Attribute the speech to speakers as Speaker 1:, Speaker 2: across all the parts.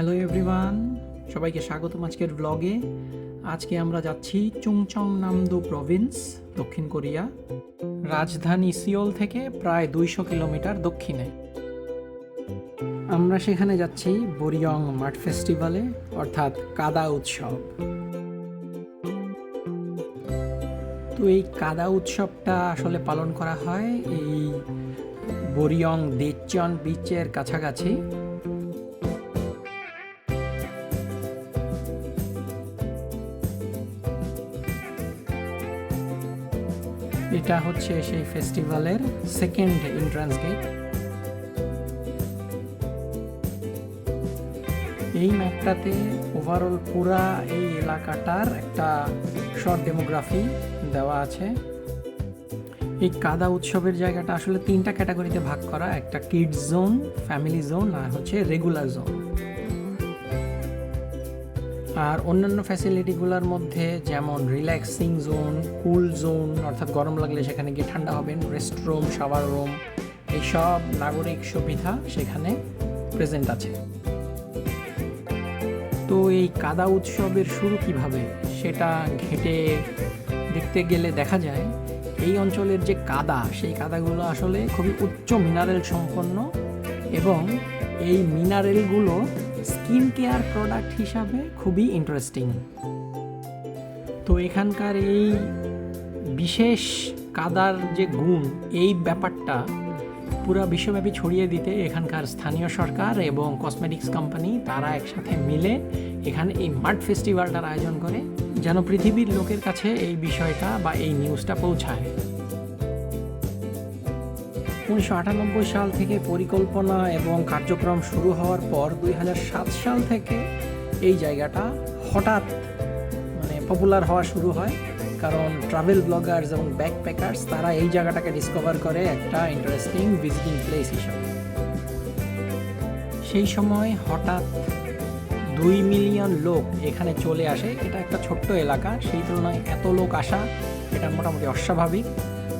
Speaker 1: Hello everyone সবাইকে স্বাগতম আজকের ব্লগে আজকে আমরা যাচ্ছি চুংচং নামদো প্রভিন্স দক্ষিণ কোরিয়া। রাজধানী সিওল থেকে প্রায় দুইশো কিলোমিটার দক্ষিণে। আমরা সেখানে যাচ্ছি বরিয়ং মাঠ ফেস্টিভ্যালে অর্থাৎ কাদা উৎসব। তো এই কাদা উৎসবটা আসলে পালন করা হয় এই বরিয়ং দেচন বিচের কাছাকাছি। এটা হচ্ছে সেই ফেস্টিভ্যালের সেকেন্ড এন্ট্রান্স গেট এই ম্যাপটাতে ওভারঅল পুরা এই এলাকাটার একটা শর্ট ডেমোগ্রাফি দেওয়া আছে। এই কাদা উৎসবের জায়গাটা আসলে তিনটা ক্যাটাগরিতে ভাগ করা, একটা কিডস জোন ফ্যামিলি জোন আর হচ্ছে রেগুলার জোন আর অন্যান্য ফ্যাসিলিটিগুলোর মধ্যে যেমন রিল্যাক্সিং জোন কুল জোন অর্থাৎ গরম লাগলে সেখানে গিয়ে ঠান্ডা হবেন রেস্ট রুম শাওয়ার রুম এইসব নাগরিক সুবিধা সেখানে প্রেজেন্ট আছে। তো এই কাদা উৎসবের শুরু কীভাবে? সেটা ঘেটে দেখতে গেলে দেখা যায়, এই অঞ্চলের যে কাদা, সেই কাদাগুলো আসলে খুবই উচ্চ মিনারেল সম্পন্ন এবং এই মিনারেলগুলো স্কিন কেয়ার প্রোডাক্ট হিসাবে খুবই ইন্টারেস্টিং তো এখানকার এই বিশেষ কাদার যে গুণ, এই ব্যাপারটা পুরো বিশ্বব্যাপী ছড়িয়ে দিতে এখানকার স্থানীয় সরকার এবং কসমেটিক্স কোম্পানি তারা একসাথে মিলে এখানে এই মার্ট ফেস্টিভ্যালটার আয়োজন করে। যেন পৃথিবীর লোকের কাছে এই বিষয়টা বা এই নিউজটা পৌঁছায়। উনিশশো আটানব্বই সাল থেকে পরিকল্পনা এবং কার্যক্রম শুরু হওয়ার পর দুই হাজার সাত সাল থেকে এই জায়গাটা হঠাৎ মানে পপুলার হওয়া শুরু হয়। কারণ ট্রাভেল ব্লগার্স এবং ব্যাকপ্যাকার্স তারা এই জায়গাটাকে ডিসকভার করে একটা ইন্টারেস্টিং ভিজিটিং প্লেস হিসাবে। সেই সময় হঠাৎ দুই মিলিয়ন লোক এখানে চলে আসে। এটা একটা ছোট্ট এলাকা, সেই তুলনায় এত লোক আসা এটা মোটামুটি অস্বাভাবিক।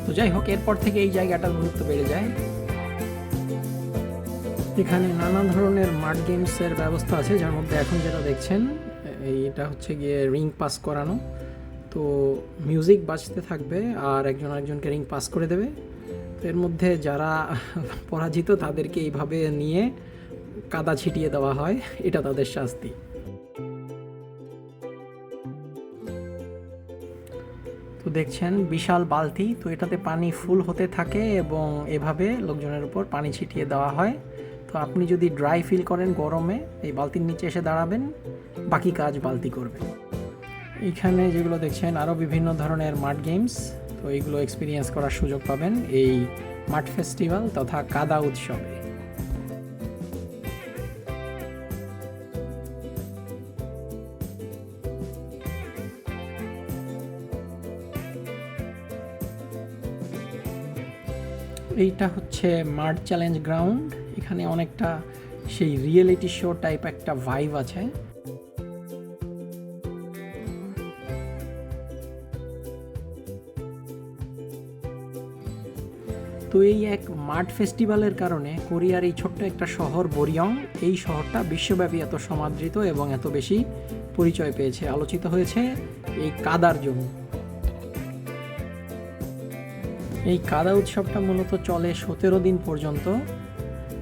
Speaker 1: তো যাই হোক, এরপর থেকে এই জায়গাটার গুরুত্ব বেড়ে যায়। এখানে নানা ধরনের মাঠ গেমসের ব্যবস্থা আছে, যার মধ্যে এখন যেটা দেখছেন, এইটা হচ্ছে গিয়ে রিং পাস করানো। তো মিউজিক বাজতে থাকবে আর একজন আরেকজনকে রিং পাস করে দেবে। তো এর মধ্যে যারা পরাজিত, তাদেরকে এইভাবে নিয়ে কাদা ছিটিয়ে দেওয়া হয়, এটা তাদের শাস্তি। দেখছেন, বিশাল বালতি, তো এটাতে পানি ফুল হতে থাকে এবং এভাবে লোকজনের উপর পানি ছিটিয়ে দেওয়া হয়। তো আপনি যদি ড্রাই ফিল করেন গরমে, এই বালতির নিচে এসে দাঁড়াবেন, বাকি কাজ বালতি করবে এখানে যেগুলো দেখছেন, আরও বিভিন্ন ধরনের মাঠ গেমস, তো এইগুলো এক্সপিরিয়েন্স করার সুযোগ পাবেন এই মাঠ ফেস্টিভ্যাল তথা কাদা উৎসবে। এইটা হচ্ছে মার্ট চ্যালেঞ্জ গ্রাউন্ড। এখানে অনেকটা সেই রিয়েলিটি শো টাইপ একটা ভাইব আছে। তো এই এক মার্ট ফেস্টিভ্যালের কারণে কোরিয়ার এই ছোট্ট একটা শহর বরিয়ং, এই শহরটা বিশ্বব্যাপী এত সমাদৃত এবং এত বেশি পরিচয় পেয়েছে, আলোচিত হয়েছে এই কাদার জন্য এই কাদা উৎসবটা মূলত চলে সতেরো দিন পর্যন্ত।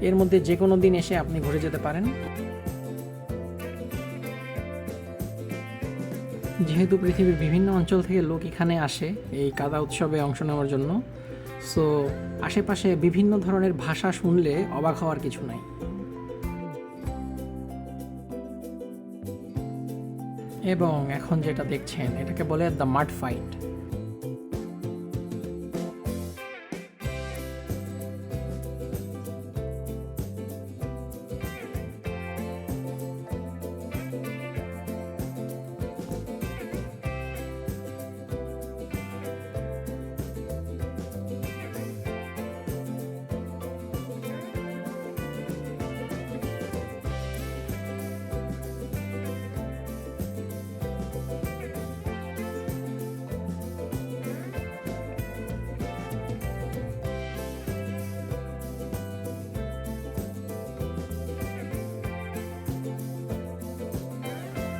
Speaker 1: এর মধ্যে যে কোনো দিন এসে আপনি ঘুরে যেতে পারেন। যেহেতু পৃথিবীর বিভিন্ন অঞ্চল থেকে লোক এখানে আসে এই কাদা উৎসবে অংশ নেওয়ার জন্য, সো আশেপাশে বিভিন্ন ধরনের ভাষা শুনলে অবাক হওয়ার কিছু নাই। এবং এখন যেটা দেখছেন, এটাকে বলে দ্য মাড ফাইট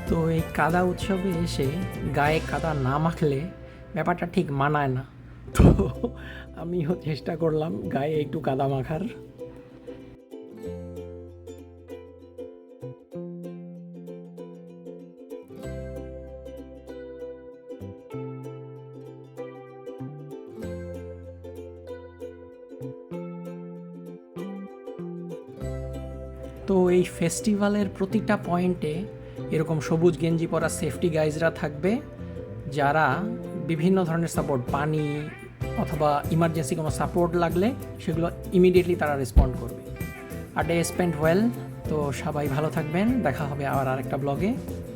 Speaker 1: তো এই কাদা উৎসবে এসে গায়ে কাদা না মাখলে ব্যাপারটা ঠিক মানায় না। তো আমিও চেষ্টা করলাম গায়ে একটু কাদা মাখার। তো এই ফেস্টিভ্যালের প্রতিটা পয়েন্টে এরকম সবুজ গেঞ্জি পরা সেফটি গাইজরা থাকবে, যারা বিভিন্ন ধরনের সাপোর্ট পানি অথবা ইমার্জেন্সি কোনো সাপোর্ট লাগলে সেগুলো ইমিডিয়েটলি তারা রেসপন্ড করবে। আর ডে স্পেন্ড ওয়েল তো সবাই ভালো থাকবেন, দেখা হবে আবার আরেকটা ব্লগে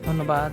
Speaker 1: ধন্যবাদ।